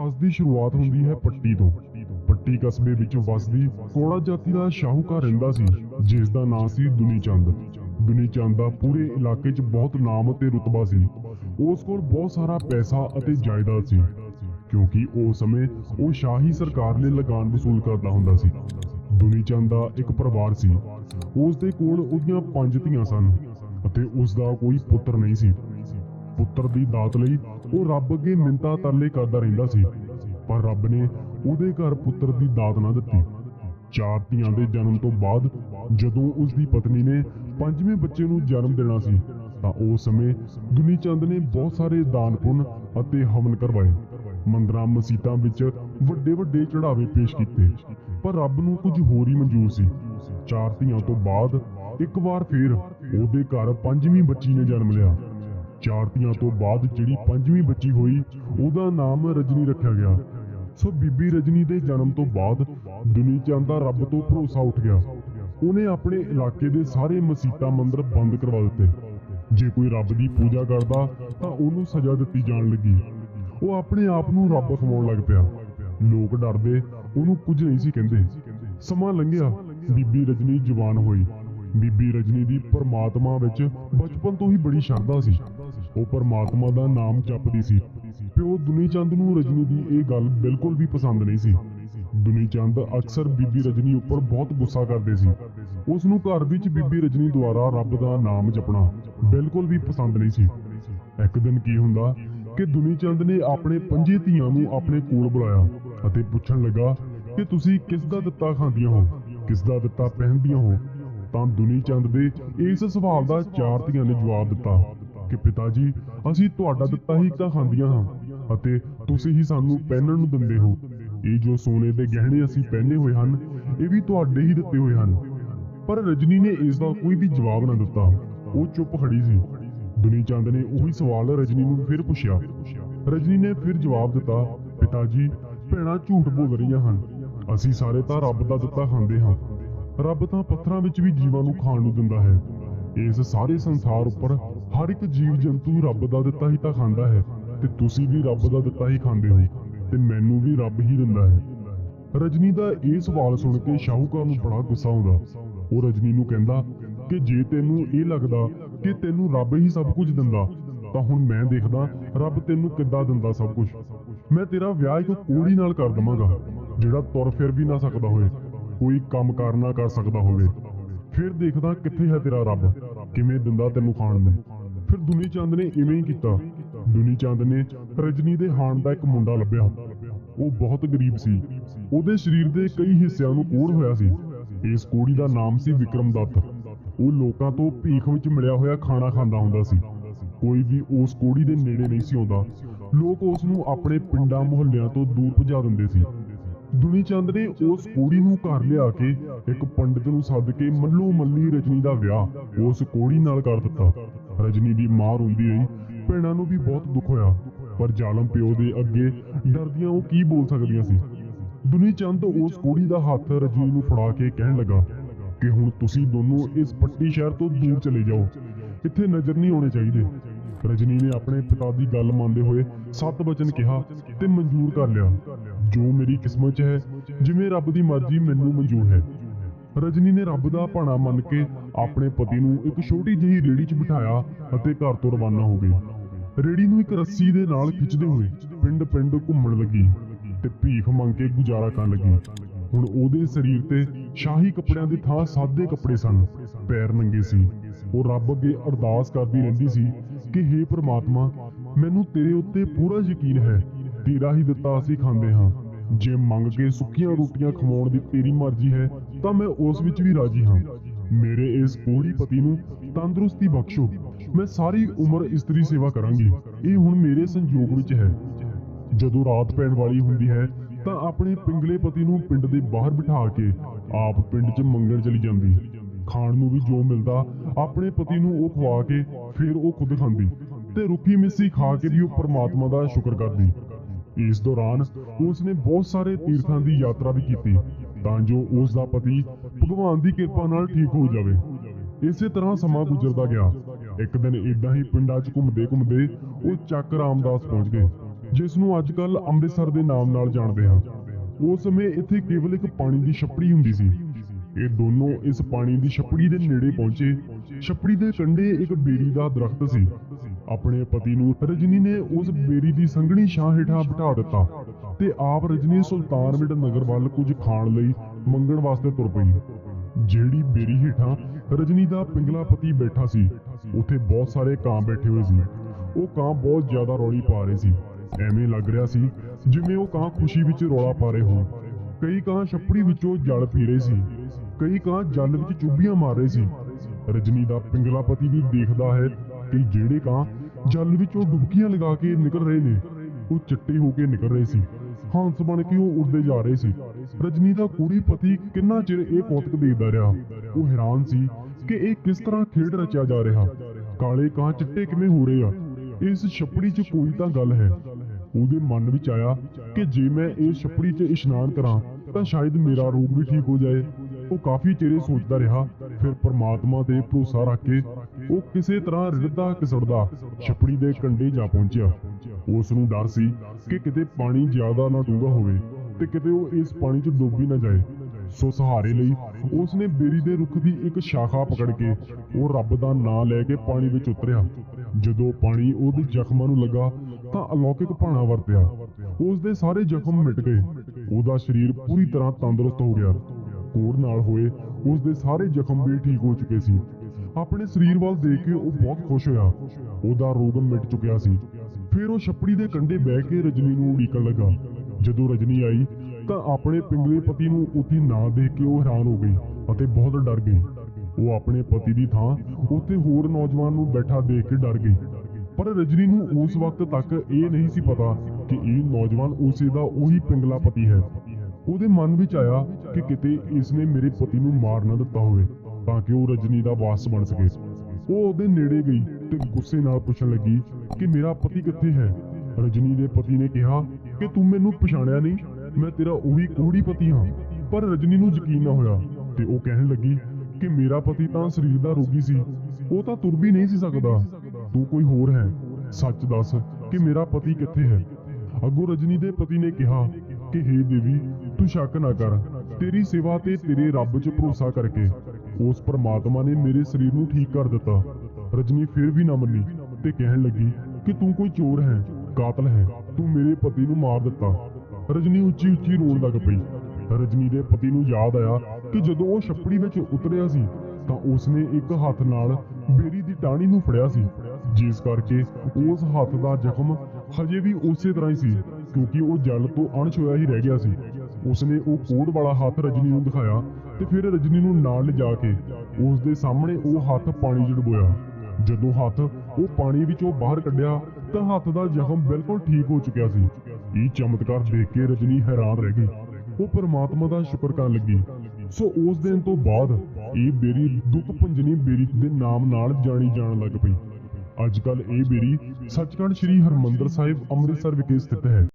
ਇਸ ਦੀ ਸ਼ੁਰੂਆਤ ਹੁੰਦੀ ਹੈ ਪੱਟੀ ਤੋਂ। ਪੱਟੀ ਕਸਬੇ ਵਿੱਚ ਵਸਦੀ ਕੋੜਾ ਜਾਤੀ ਦਾ ਸ਼ਾਹੂਕਾਰ ਰਹਿੰਦਾ ਸੀ, ਜਿਸ ਦਾ ਨਾਂ ਸੀ ਦੁਨੀ ਚੰਦ ਦੁਨੀ ਚੰਦ ਦਾ ਪੂਰੇ ਇਲਾਕੇ 'ਚ ਬਹੁਤ ਨਾਮ ਅਤੇ ਰੁਤਬਾ ਸੀ। ਉਸ ਕੋਲ ਬਹੁਤ ਸਾਰਾ ਪੈਸਾ ਅਤੇ ਜਾਇਦਾਦ ਸੀ, ਕਿਉਂਕਿ ਉਸ ਸਮੇਂ ਉਹ ਸ਼ਾਹੀ ਸਰਕਾਰ ਲਈ ਲਗਾਨ ਵਸੂਲ ਕਰਦਾ ਹੁੰਦਾ ਸੀ। ਦੁਨੀ ਚੰਦ ਦਾ ਇੱਕ ਪਰਿਵਾਰ ਸੀ। ਉਸ ਦੇ ਕੋਲ ਉਹਦੀਆਂ ਪੰਜ ਧੀਆਂ ਸਨ ਅਤੇ ਉਸ ਦਾ ਕੋਈ ਪੁੱਤਰ ਨਹੀਂ ਸੀ। ਪੁੱਤਰ ਦੀ ਦਾਤ ਲਈ ਉਹ ਰੱਬ ਅੱਗੇ ਮਿੰਤਾ ਤਰਲੇ ਕਰਦਾ ਰਹਿੰਦਾ ਸੀ। ਪਰ ਰੱਬ ਨੇ ਉਹਦੇ ਘਰ ਪੁੱਤਰ ਦੀ ਦਾਤ ਨਾ ਦਿੱਤੀ। ਚਾਰ ਧੀਆਂ ਦੇ ਜਨਮ ਤੋਂ ਬਾਅਦ ਜਦੋਂ ਉਸ ਦੀ ਪਤਨੀ ਨੇ ਪੰਜਵੇਂ ਬੱਚੇ ਨੂੰ ਜਨਮ ਦੇਣਾ ਸੀ, ਤਾਂ ਉਸ ਸਮੇਂ ਦੁਨੀ ਚੰਦ ਨੇ ਬਹੁਤ ਸਾਰੇ ਦਾਨ ਪੁੰਨ ਅਤੇ ਹਵਨ ਕਰਵਾਏ। ਮੰਦਰਾਂ ਮਸੀਤਾਂ ਵਿੱਚ ਵੱਡੇ ਵੱਡੇ ਚੜਾਵੇ ਪੇਸ਼ ਕੀਤੇ। ਪਰ ਰੱਬ ਨੂੰ ਕੁਝ ਹੋਰ ਹੀ ਮਨਜ਼ੂਰ ਸੀ। ਚਾਰ ਧੀਆਂ ਤੋਂ ਬਾਅਦ ਇੱਕ ਵਾਰ ਫੇਰ ਉਹਦੇ ਘਰ ਪੰਜਵੀਂ ਬੱਚੀ ਨੇ ਜਨਮ ਲਿਆ। ਚਾਰ ਧੀਆਂ ਤੋਂ ਬਾਅਦ ਜਿਹੜੀ ਪੰਜਵੀਂ ਬੱਚੀ ਹੋਈ, ਉਹਦਾ ਨਾਮ ਰਜਨੀ ਰੱਖਿਆ ਗਿਆ। ਸੋ ਬੀਬੀ ਰਜਨੀ ਦੇ ਜਨਮ ਤੋਂ ਬਾਅਦ ਦੁਨੀ ਚੰਦ ਦਾ ਰੱਬ ਤੋਂ ਭਰੋਸਾ ਉੱਠ ਗਿਆ। ਉਹਨੇ ਆਪਣੇ ਇਲਾਕੇ ਦੇ ਸਾਰੇ ਮਸੀਤਾਂ ਮੰਦਰ ਬੰਦ ਕਰਵਾ ਦਿੱਤੇ। ਜੇ ਕੋਈ ਰੱਬ ਦੀ ਪੂਜਾ ਕਰਦਾ, ਤਾਂ ਉਹਨੂੰ ਸਜ਼ਾ ਦਿੱਤੀ ਜਾਣ ਲੱਗੀ। ਉਹ ਆਪਣੇ ਆਪ ਨੂੰ ਰੱਬ ਖਵਾਉਣ ਲੱਗ ਪਿਆ। ਲੋਕ ਡਰਦੇ, ਉਹਨੂੰ ਕੁਝ ਨਹੀਂ ਸੀ ਕਹਿੰਦੇ। ਸਮਾਂ ਲੰਘਿਆ, ਬੀਬੀ ਰਜਨੀ ਜਵਾਨ ਹੋਈ। ਬੀਬੀ ਰਜਨੀ ਦੀ ਪਰਮਾਤਮਾ ਵਿੱਚ ਬਚਪਨ ਤੋਂ ਹੀ ਬੜੀ ਸ਼ਰਧਾ ਸੀ। ਉਹ ਪਰਮਾਤਮਾ ਦਾ ਨਾਮ ਜਪਦੀ ਸੀ। ਪਿਓ ਦੁਨੀ ਚੰਦ ਨੂੰ ਰਜਨੀ ਦੀ ਇਹ ਗੱਲ ਬਿਲਕੁਲ ਵੀ ਪਸੰਦ ਨਹੀਂ ਸੀ। ਦੁਨੀ ਚੰਦ ਅਕਸਰ ਬੀਬੀ ਰਜਨੀ ਉੱਪਰ ਬਹੁਤ ਗੁੱਸਾ ਕਰਦੇ ਸੀ। ਉਸ ਨੂੰ ਘਰ ਵਿੱਚ ਬੀਬੀ ਰਜਨੀ ਦੁਆਰਾ ਰੱਬ ਦਾ ਨਾਮ ਜਪਣਾ ਬਿਲਕੁਲ ਵੀ ਪਸੰਦ ਨਹੀਂ ਸੀ। ਇੱਕ ਦਿਨ ਕੀ ਹੁੰਦਾ ਕਿ ਦੁਨੀ ਚੰਦ ਨੇ ਆਪਣੇ ਪੰਜੇ ਧੀਆਂ ਨੂੰ ਆਪਣੇ ਕੋਲ ਬੁਲਾਇਆ ਅਤੇ ਪੁੱਛਣ ਲੱਗਾ ਕਿ ਤੁਸੀਂ ਕਿਸ ਦਾ ਦਿੱਤਾ ਖਾਂਦੀਆਂ ਹੋ, ਕਿਸ ਦਾ ਦਿੱਤਾ ਪਹਿਨਦੀਆਂ ਹੋ? ਤਾਂ ਦੁਨੀ ਚੰਦ ਦੇ ਇਸ ਸਵਾਲ ਦਾ ਚਾਰ ਧੀਆਂ ਨੇ ਜਵਾਬ ਦਿੱਤਾ। ਕਿ ਪਿਤਾ ਜੀ ਅਸੀਂ ਤੁਹਾਡਾ ਦਿੱਤਾ ਹੀ ਖਾਂਦੀਆਂ ਹਾਂ ਅਤੇ ਤੁਸੀਂ ਹੀ ਸਾਨੂੰ ਪਹਿਨਣ ਨੂੰ ਦਿੰਦੇ ਹੋ। ਇਹ ਜੋ ਸੋਨੇ ਦੇ ਗਹਿਣੇ ਅਸੀਂ ਪਹਿਨੇ ਹੋਏ ਹਨ, ਇਹ ਵੀ ਤੁਹਾਡੇ ਹੀ ਦਿੱਤੇ ਹੋਏ ਹਨ। ਪਰ ਰਜਨੀ ਨੇ ਇਸ ਦਾ ਕੋਈ ਵੀ ਜਵਾਬ ਨਾ ਦਿੱਤਾ। ਉਹ ਚੁੱਪ ਖੜੀ ਸੀ। ਦੁਨੀ ਚੰਦ ਨੇ ਉਹੀ ਸਵਾਲ ਰਜਨੀ ਨੂੰ ਫਿਰ ਪੁੱਛਿਆ। ਰਜਨੀ ਨੇ ਫਿਰ ਜਵਾਬ ਦਿੱਤਾ ਪਿਤਾ ਜੀ ਭੈਣਾਂ ਝੂਠ ਬੋਲ ਰਹੀਆਂ ਹਨ। ਅਸੀਂ ਸਾਰੇ ਤਾਂ ਰੱਬ ਦਾ ਦਿੱਤਾ ਖਾਂਦੇ ਹਾਂ। ਰੱਬ ਤਾਂ ਪੱਥਰਾਂ ਵਿੱਚ ਵੀ ਜੀਵਾਂ ਨੂੰ ਖਾਣ ਨੂੰ ਦਿੰਦਾ ਹੈ। ਇਸ ਸਾਰੇ ਸੰਸਾਰ ਉੱਪਰ ਹਰ ਇੱਕ ਜੀਵ ਜੰਤੂ ਰੱਬ ਦਾ ਦਿੱਤਾ ਹੀ ਤਾਂ ਖਾਂਦਾ ਹੈ ਤੇ ਤੁਸੀਂ ਵੀ ਰੱਬ ਦਾ ਦਿੱਤਾ ਹੀ ਖਾਂਦੇ ਹੋ ਤੇ ਮੈਨੂੰ ਵੀ ਰੱਬ ਹੀ ਦਿੰਦਾ ਹੈ। ਰਜਨੀ ਦਾ ਇਹ ਸਵਾਲ ਸੁਣ ਕੇ ਸ਼ਾਹੂਕਾਰ ਨੂੰ ਬੜਾ ਗੁੱਸਾ ਆਉਂਦਾ। ਉਹ ਰਜਨੀ ਨੂੰ ਕਹਿੰਦਾ ਕਿ ਜੇ ਤੈਨੂੰ ਇਹ ਲੱਗਦਾ ਕਿ ਤੈਨੂੰ ਰੱਬ ਹੀ ਸਭ ਕੁਝ ਦਿੰਦਾ, ਤਾਂ ਹੁਣ ਮੈਂ ਦੇਖਦਾ ਰੱਬ ਤੈਨੂੰ ਕਿੱਦਾਂ ਦਿੰਦਾ ਸਭ ਕੁਝ। ਮੈਂ ਤੇਰਾ ਵਿਆਹ ਇੱਕ ਕੋੜੀ ਨਾਲ ਕਰ ਦਵਾਂਗਾ, ਜਿਹੜਾ ਤੁਰ ਫਿਰ ਵੀ ਨਾ ਸਕਦਾ ਹੋਵੇ। ਕੋਈ ਕੰਮ ਕਾਰ ਨਾ ਕਰ ਸਕਦਾ ਹੋਵੇ। ਫਿਰ ਦੇਖਦਾ ਕਿੱਥੇ ਹੈ ਤੇਰਾ ਰੱਬ, ਕਿਵੇਂ ਦਿੰਦਾ ਤੈਨੂੰ ਖਾਣ ਨੂੰ। ਫਿਰ ਦੁਨੀ ਚੰਦ ਨੇ ਇਵੇਂ ਹੀ ਕੀਤਾ। ਦੁਨੀ ਚੰਦ ਨੇ ਰਜਨੀ ਦੇ ਹਾਣ ਦਾ ਇੱਕ ਮੁੰਡਾ ਲੱਭਿਆ। ਉਹ ਬਹੁਤ ਗਰੀਬ ਸੀ। ਉਹਦੇ ਸਰੀਰ ਦੇ ਕਈ ਹਿੱਸਿਆਂ ਨੂੰ ਕੋੜ ਹੋਇਆ ਸੀ। ਇਸ ਕੋੜੀ ਦਾ ਨਾਮ ਸੀ ਵਿਕਰਮ ਦੱਤ। ਉਹ ਲੋਕਾਂ ਤੋਂ ਭੀਖ ਵਿੱਚ ਮਿਲਿਆ ਹੋਇਆ ਖਾਣਾ ਖਾਂਦਾ ਹੁੰਦਾ ਸੀ। ਕੋਈ ਵੀ ਉਸ ਕੋੜੀ ਦੇ ਨੇੜੇ ਨਹੀਂ ਸੀ ਆਉਂਦਾ। ਲੋਕ ਉਸ ਨੂੰ ਆਪਣੇ ਪਿੰਡਾਂ ਮੁਹੱਲਿਆਂ ਤੋਂ ਦੂਰ ਭਜਾ ਦਿੰਦੇ ਸੀ। ਦੁਨੀ ਚੰਦ ਨੇ ਉਸ ਕੋੜੀ ਨੂੰ ਘਰ ਲਿਆ ਕੇ ਇੱਕ ਪੰਡਿਤ ਨੂੰ ਸੱਦ ਕੇ ਮੱਲੋ ਮੱਲੀ ਰਜਨੀ ਦਾ ਵਿਆਹ ਉਸ ਕੋੜੀ ਨਾਲ ਕਰ ਦਿੱਤਾ। ਰਜਨੀ ਦੀ ਮਾਂ ਰੋਂਦੀ ਰਹੀ। ਭੈਣਾਂ ਨੂੰ ਵੀ ਬਹੁਤ ਦੁੱਖ ਹੋਇਆ। ਪਰ ਜ਼ਾਲਮ ਪਿਓ ਦੇ ਅੱਗੇ ਡਰਦੀਆਂ ਉਹ ਕੀ ਬੋਲ ਸਕਦੀਆਂ ਸੀ? ਦੁਨੀ ਚੰਦ ਉਸ ਕੁੜੀ ਦਾ ਹੱਥ ਰਜਨੀ ਨੂੰ ਫੜਾ ਕੇ ਕਹਿਣ ਲੱਗਾ ਕਿ ਹੁਣ ਤੁਸੀਂ ਦੋਨੋਂ ਇਸ ਪੱਟੀ ਸ਼ਹਿਰ ਤੋਂ ਦੂਰ ਚਲੇ ਜਾਓ। ਇੱਥੇ ਨਜ਼ਰ ਨਹੀਂ ਆਉਣੇ ਚਾਹੀਦੇ। ਰਜਨੀ ਨੇ ਆਪਣੇ ਪਿਤਾ ਦੀ ਗੱਲ ਮੰਨਦੇ ਹੋਏ ਸੱਤ ਵਚਨ ਕਿਹਾ ਤੇ ਮਨਜ਼ੂਰ ਕਰ ਲਿਆ। ਜੋ ਮੇਰੀ ਕਿਸਮਤ 'ਚ ਹੈ, ਜਿਵੇਂ ਰੱਬ ਦੀ ਮਰਜ਼ੀ ਮੈਨੂੰ ਮਨਜ਼ੂਰ ਹੈ। ਰਜਨੀ ਨੇ ਰੱਬ ਦਾ ਭਾਣਾ ਮੰਨ ਕੇ ਆਪਣੇ ਪਤੀ ਨੂੰ ਇੱਕ ਛੋਟੀ ਜਿਹੀ ਰੇੜੀ 'ਚ ਬਿਠਾਇਆ ਅਤੇ ਘਰ ਤੋਂ ਰਵਾਨਾ ਹੋ ਗਈ ਰੇੜੀ ਨੂੰ ਇੱਕ ਰੱਸੀ ਦੇ ਨਾਲ ਖਿੱਚਦੇ ਹੋਏ ਪਿੰਡ-ਪਿੰਡ ਘੁੰਮਣ ਲੱਗੀ ਤੇ ਭੀਖ ਮੰਗ ਕੇ ਗੁਜ਼ਾਰਾ ਕਰਨ ਲੱਗੀ। ਹੁਣ ਉਹਦੇ ਸਰੀਰ ਤੇ ਸ਼ਾਹੀ ਕੱਪੜਿਆਂ ਦੀ ਥਾਂ ਸਾਦੇ ਕੱਪੜੇ ਸਨ, ਪੈਰ ਨੰਗੇ ਸੀ। ਉਹ ਰੱਬ ਅੱਗੇ ਅਰਦਾਸ ਕਰਦੀ ਰਹਿੰਦੀ ਸੀ ਕਿ हे ਪ੍ਰਮਾਤਮਾ, ਮੈਨੂੰ ਤੇਰੇ ਉੱਤੇ ਪੂਰਾ ਯਕੀਨ ਹੈ, ਤੇਰਾ ਹੀ ਦਿੱਤਾ ਅਸੀਂ ਖਾਂਦੇ ਹਾਂ। ਜੇ ਮੰਗ ਕੇ ਸੁੱਕੀਆਂ ਰੋਟੀਆਂ ਖਵਾਉਣ ਦੀ ਤੇਰੀ ਮਰਜ਼ੀ ਹੈ ਤਾਂ ਮੈਂ ਉਸ ਵਿੱਚ ਵੀ ਰਾਜੀ ਹਾਂ। ਮੇਰੇ ਇਸ ਕੋਹੜੀ ਪਤੀ ਨੂੰ ਤੰਦਰੁਸਤੀ ਬਖਸ਼ੋ। ਮੈਂ ਸਾਰੀ ਉਮਰ ਇਸਤਰੀ ਸੇਵਾ ਕਰਾਂਗੀ। ਇਹ ਹੁਣ ਮੇਰੇ ਸੰਜੋਗ ਵਿੱਚ ਹੈ। ਜਦੋਂ ਰਾਤ ਪੈਣ ਵਾਲੀ ਹੁੰਦੀ ਹੈ, ਤਾਂ ਆਪਣੇ ਪਿੰਗਲੇ ਪਤੀ ਨੂੰ ਪਿੰਡ ਦੇ ਬਾਹਰ ਬਿਠਾ ਕੇ ਆਪ ਪਿੰਡ 'ਚ ਮੰਗਣ ਚਲੀ ਜਾਂਦੀ। ਖਾਣ ਨੂੰ ਵੀ ਜੋ ਮਿਲਦਾ, ਆਪਣੇ ਪਤੀ ਨੂੰ ਉਹ ਖਵਾ ਕੇ ਫਿਰ ਉਹ ਖੁਦ ਖਾਂਦੀ ਤੇ ਰੁੱਖੀ ਮਿੱਸੀ ਖਾ ਕੇ ਵੀ ਉਹ ਪਰਮਾਤਮਾ ਦਾ ਸ਼ੁਕਰ ਕਰਦੀ। ਇਸ ਦੌਰਾਨ ਉਸ ਨੇ ਬਹੁਤ ਸਾਰੇ ਤੀਰਥਾਂ ਦੀ ਯਾਤਰਾ ਵੀ ਕੀਤੀ। ਤਾਂ ਜੋ ਉਸ ਦਾ ਪਤੀ ਭਗਵਾਨ ਦੀ ਕਿਰਪਾ ਨਾਲ ਠੀਕ ਹੋ ਜਾਵੇ। ਇਸੇ ਤਰ੍ਹਾਂ ਸਮਾਂ ਗੁਜ਼ਰਦਾ ਗਿਆ। ਇੱਕ ਦਿਨ ਇਦਾਂ ਹੀ ਪਿੰਡਾਂ 'ਚ ਘੁੰਮਦੇ ਘੁੰਮਦੇ ਉਹ ਚੱਕ ਰਾਮਦਾਸ ਪਹੁੰਚ ਗਏ ਜਿਸ ਨੂੰ ਅੱਜ ਕੱਲ ਅੰਮ੍ਰਿਤਸਰ ਦੇ ਨਾਮ ਨਾਲ ਜਾਣਦੇ ਹਾਂ। ਉਸ ਸਮੇਂ ਇੱਥੇ ਕੇਵਲ ਇੱਕ ਪਾਣੀ ਦੀ ਛੱਪੜੀ ਹੁੰਦੀ ਸੀ। ਇਹ ਦੋਨੋਂ ਇਸ ਪਾਣੀ ਦੀ ਛੱਪੜੀ ਦੇ ਨੇੜੇ ਪਹੁੰਚੇ। ਛੱਪੜੀ ਦੇ ਕੰਢੇ ਇੱਕ ਬੇਰੀ ਦਾ ਦਰਖਤ ਸੀ। ਆਪਣੇ ਪਤੀ ਨੂੰ ਰਜਨੀ ਨੇ ਉਸ ਬੇਰੀ ਦੀ ਸੰਘਣੀ ਛਾਂ ਹੇਠਾਂ ਬਿਠਾ ਦਿੱਤਾ ਤੇ ਆਪ ਰਜਨੀ ਸੁਲਤਾਨਵਿੰਡ ਨਗਰ ਵੱਲ ਕੁਝ ਖਾਣ ਲਈ ਮੰਗਣ ਵਾਸਤੇ ਤੁਰ ਪਈ। ਜਿਹੜੀ ਬੇਰੀ ਹੇਠਾਂ ਰਜਨੀ ਦਾ ਪਿੰਗਲਾ ਪਤੀ ਬੈਠਾ ਸੀ, ਉੱਥੇ ਬਹੁਤ ਸਾਰੇ ਕਾਂ ਬੈਠੇ ਹੋਏ ਸੀ। ਉਹ ਕਾਂ ਬਹੁਤ ਜ਼ਿਆਦਾ ਰੌਲੀ ਪਾ ਰਹੇ ਸੀ। ਐਵੇਂ ਲੱਗ ਰਿਹਾ ਸੀ ਜਿਵੇਂ ਉਹ ਕਾਂ ਖੁਸ਼ੀ ਵਿੱਚ ਰੌਲਾ ਪਾ ਰਹੇ ਹੋਣ। ਕਈ ਕਾਂ ਛੱਪੜੀ ਵਿੱਚੋਂ ਜਲ ਪੀ ਰਹੇ ਸੀ। ਕਈ ਕਾਂ ਜਲ ਵਿੱਚ ਚੁੱਭੀਆਂ ਮਾਰ ਰਹੇ ਸੀ। ਰਜਨੀ ਦਾ ਪਿੰਗਲਾ ਪਤੀ ਵੀ ਦੇਖਦਾ ਹੈ ਕਿ ਜਿਹੜੇ ਕਾਂ ਜਲ ਵਿੱਚੋਂ ਡੁਬਕੀਆਂ ਲਗਾ ਕੇ ਨਿਕਲ ਰਹੇ ਨੇ, ਉਹ ਚਿੱਟੇ ਹੋ ਕੇ ਨਿਕਲ ਰਹੇ ਸੀ। ਹੰਸ ਬਣ ਕੇ ਉਹ ਉੱਡਦੇ ਜਾ ਰਹੇ ਸੀ। ਰਜਨੀ ਦਾ ਕੁੜੀ ਪਤੀ ਕਿੰਨਾ ਚਿਰ ਇਹ ਕੌਤਕ ਦੇਖਦਾ ਰਿਹਾ। ਉਹ ਹੈਰਾਨ ਸੀ ਕਿ ਇਹ ਕਿਸ ਤਰ੍ਹਾਂ ਖੇਡ ਰਚਿਆ ਜਾ ਰਿਹਾ। ਕਾਲੇ ਕਾਂ ਚਿੱਟੇ ਕਿਵੇਂ ਹੋ ਰਹੇ ਆ? ਇਸ ਛੱਪੜੀ 'ਚ ਕੋਈ ਤਾਂ ਗੱਲ ਹੈ। ਉਹਦੇ ਮਨ ਵਿੱਚ ਆਇਆ ਕਿ ਜੇ ਮੈਂ ਇਸ ਛੱਪੜੀ 'ਚ ਇਸ਼ਨਾਨ ਕਰਾਂ, ਤਾਂ ਸ਼ਾਇਦ ਮੇਰਾ ਰੋਗ ਵੀ ਠੀਕ ਹੋ ਜਾਏ। ਉਹ ਕਾਫੀ ਚਿਰ ਸੋਚਦਾ ਰਿਹਾ, ਫਿਰ ਪ੍ਰਮਾਤਮਾ ਤੇ ਭਰੋਸਾ ਰੱਖ ਕੇ ਉਹ ਕਿਸੇ ਤਰ੍ਹਾਂ ਰਿੜਦਾ ਕਿਸੜਦਾ ਛਪੜੀ ਦੇ ਕੰਢੇ ਜਾ ਪਹੁੰਚਿਆ। ਉਸ ਨੂੰ ਡਰ ਸੀ ਕਿ ਕਿਤੇ ਪਾਣੀ ਜ਼ਿਆਦਾ ਨਾ ਡੂੰਘਾ ਹੋਵੇ ਤੇ ਕਿਤੇ ਉਹ ਇਸ ਪਾਣੀ 'ਚ ਡੁੱਬ ਹੀ ਨਾ ਜਾਏ। ਸੋ ਸਹਾਰੇ ਲਈ ਉਸ ਨੇ ਬੇਰੀ ਦੇ ਰੁੱਖ ਦੀ ਇੱਕ ਸ਼ਾਖਾ ਪਕੜ ਕੇ ਉਹ ਰੱਬ ਦਾ ਨਾਮ ਲੈ ਕੇ ਪਾਣੀ ਵਿੱਚ ਉਤਰਿਆ। ਜਦੋਂ ਪਾਣੀ ਉਹਦੇ ਜ਼ਖਮਾਂ ਨੂੰ ਲੱਗਾ ਤਾਂ ਅਲੌਕਿਕ ਭਾਣਾ ਵਰਤਿਆ। ਉਸ ਦੇ ਸਾਰੇ ਜ਼ਖਮ ਮਿਟ ਗਏ। ਉਹਦਾ ਸਰੀਰ ਪੂਰੀ ਤਰ੍ਹਾਂ ਤੰਦਰੁਸਤ ਹੋ ਗਿਆ। ਕੋੜ ਨਾਲ ਹੋਏ ਉਸ ਦੇ ਸਾਰੇ ਜ਼ਖਮ ਵੀ ਠੀਕ ਹੋ ਚੁੱਕੇ ਸੀ। ਆਪਣੇ ਸਰੀਰ ਵੱਲ ਦੇਖ ਕੇ ਉਹ ਬਹੁਤ ਖੁਸ਼ ਹੋਇਆ। ਉਹਦਾ ਰੋਗ ਮਿਟ ਚੁੱਕਿਆ ਸੀ। ਫਿਰ ਉਹ ਛੱਪੜੀ ਦੇ ਕੰਢੇ ਬਹਿ ਕੇ ਰਜਨੀ ਨੂੰ ਉਡੀਕਣ ਲੱਗਾ। ਜਦੋਂ ਰਜਨੀ ਆਈ, ਤਾਂ ਆਪਣੇ ਪਿੰਗਲੇ ਪਤੀ ਨੂੰ ਉੱਥੇ ਨਾ ਦੇਖ ਕੇ ਉਹ ਹੈਰਾਨ ਹੋ ਗਈ ਅਤੇ ਬਹੁਤ ਡਰ ਗਈ। ਉਹ ਆਪਣੇ ਪਤੀ ਦੀ ਥਾਂ ਉੱਥੇ ਹੋਰ ਨੌਜਵਾਨ ਨੂੰ ਬੈਠਾ ਦੇਖ ਕੇ ਡਰ ਗਈ। ਪਰ ਰਜਨੀ ਨੂੰ ਉਸ ਵਕਤ ਤੱਕ ਇਹ ਨਹੀਂ ਸੀ ਪਤਾ ਕਿ ਇਹ ਨੌਜਵਾਨ ਉਸੇ ਦਾ ਉਹੀ ਪਿੰਗਲਾ ਪਤੀ ਹੈ। ਉਹਦੇ ਮਨ ਵਿੱਚ ਆਇਆ ਕਿ ਕਿਤੇ ਇਸ ਨੇ ਮੇਰੇ ਪਤੀ ਨੂੰ ਮਾਰ ਨਾ ਦਿੱਤਾ ਹੋਵੇ। ਤਾਂ ਕਿ ਉਹ ਰਜਨੀ ਦਾ ਵਾਰਸ ਬਣ ਸਕੇ। ਉਹ ਉਹਦੇ ਨੇੜੇ ਗਈ ਤੇ ਗੁੱਸੇ ਨਾਲ ਪੁੱਛਣ ਲੱਗੀ ਕਿ ਮੇਰਾ ਪਤੀ ਕਿੱਥੇ ਹੈ? ਰਜਨੀ ਦੇ ਪਤੀ ਨੇ ਕਿਹਾ ਕਿ ਤੂੰ ਮੈਨੂੰ ਪਛਾਣਿਆ ਨਹੀਂ, ਮੈਂ ਤੇਰਾ ਉਹੀ ਕੋਹੜੀ ਪਤੀ ਹਾਂ। ਪਰ ਰਜਨੀ ਨੂੰ ਯਕੀਨ ਨਾ ਹੋਇਆ ਤੇ ਉਹ ਕਹਿਣ ਲੱਗੀ ਕਿ ਮੇਰਾ ਪਤੀ ਤਾਂ ਸਰੀਰ ਦਾ ਰੋਗੀ ਸੀ, ਉਹ ਤਾਂ ਤੁਰ ਵੀ ਨਹੀਂ ਸੀ ਸਕਦਾ। ਤੂੰ ਕੋਈ ਹੋਰ ਹੈ? ਸੱਚ ਦੱਸ ਕਿ ਮੇਰਾ ਪਤੀ ਕਿੱਥੇ ਹੈ? ਅੱਗੋਂ ਰਜਨੀ ਦੇ ਪਤੀ ਨੇ ਕਿਹਾ ਕਿ, ਹੇ ਦੇਵੀ, ਤੂੰ ਸ਼ੱਕ ਨਾ ਕਰ। ਤੇਰੀ ਸੇਵਾ ਤੇ ਤੇਰੇ ਰੱਬ 'ਚ ਭਰੋਸਾ ਕਰਕੇ ਉਸ ਪਰਮਾਤਮਾ ਨੇ ਮੇਰੇ ਸਰੀਰ ਨੂੰ ਠੀਕ ਕਰ ਦਿੱਤਾ। ਰਜਨੀ ਫਿਰ ਵੀ ਨਾ ਮੰਨੀ ਤੇ ਕਹਿਣ ਲੱਗੀ ਕਿ ਤੂੰ ਕੋਈ ਚੋਰ ਹੈ, ਕਾਤਲ ਹੈ, ਤੂੰ ਮੇਰੇ ਪਤੀ ਨੂੰ ਮਾਰ ਦਿੱਤਾ। ਰਜਨੀ ਉੱਚੀ ਉੱਚੀ ਰੋਣ ਲੱਗ ਪਈ। ਰਜਨੀ ਦੇ ਪਤੀ ਨੂੰ ਯਾਦ ਆਇਆ ਕਿ ਜਦੋਂ ਉਹ ਛੱਪੜੀ ਵਿੱਚ ਉਤਰਿਆ ਸੀ, ਤਾਂ ਉਸਨੇ ਇੱਕ ਹੱਥ ਨਾਲ ਬੇਰੀ ਦੀ ਟਾਹਣੀ ਨੂੰ ਫੜਿਆ ਸੀ। ਜਿਸ ਕਰਕੇ ਉਸ ਹੱਥ ਦਾ ਜ਼ਖਮ ਹਜੇ ਵੀ ਉਸੇ ਤਰ੍ਹਾਂ ਹੀ ਸੀ, ਕਿਉਂਕਿ ਉਹ ਜਲ ਤੋਂ ਅਣਛੋਇਆ ਹੀ ਰਹਿ ਗਿਆ ਸੀ। ਉਸਨੇ ਉਹ ਕੋੜ ਵਾਲਾ ਹੱਥ ਰਜਨੀ ਨੂੰ ਦਿਖਾਇਆ ਤੇ ਫਿਰ ਰਜਨੀ ਨੂੰ ਨਾਲ ਲਿਜਾ ਕੇ ਉਸ ਦੇ ਸਾਹਮਣੇ ਉਹ ਹੱਥ ਪਾਣੀ 'ਚ ਡੁਬੋਇਆ। ਜਦੋਂ ਹੱਥ ਉਹ ਪਾਣੀ ਵਿੱਚੋਂ ਬਾਹਰ ਕੱਢਿਆ, ਤਾਂ ਹੱਥ ਦਾ ਜ਼ਖਮ ਬਿਲਕੁਲ ਠੀਕ ਹੋ ਚੁੱਕਿਆ ਸੀ। ਇਹ ਚਮਤਕਾਰ ਦੇਖ ਕੇ ਰਜਨੀ ਹੈਰਾਨ ਰਹਿ ਗਈ। ਉਹ ਪਰਮਾਤਮਾ ਦਾ ਸ਼ੁਕਰ ਕਰਨ ਲੱਗੀ। ਸੋ ਉਸ ਦਿਨ ਤੋਂ ਬਾਅਦ ਇਹ ਬੇਰੀ ਦੁੱਖ ਪੰਜਨੀ ਬੇਰੀ ਦੇ ਨਾਮ ਨਾਲ ਜਾਣੀ ਜਾਣ ਲੱਗ ਪਈ। ਅੱਜ ਕੱਲ ਇਹ ਬੇਰੀ ਸੱਚਖੰਡ ਸ੍ਰੀ ਹਰਮੰਦਰ ਸਾਹਿਬ ਅੰਮ੍ਰਿਤਸਰ ਵਿਖੇ ਸਥਿਤ ਹੈ।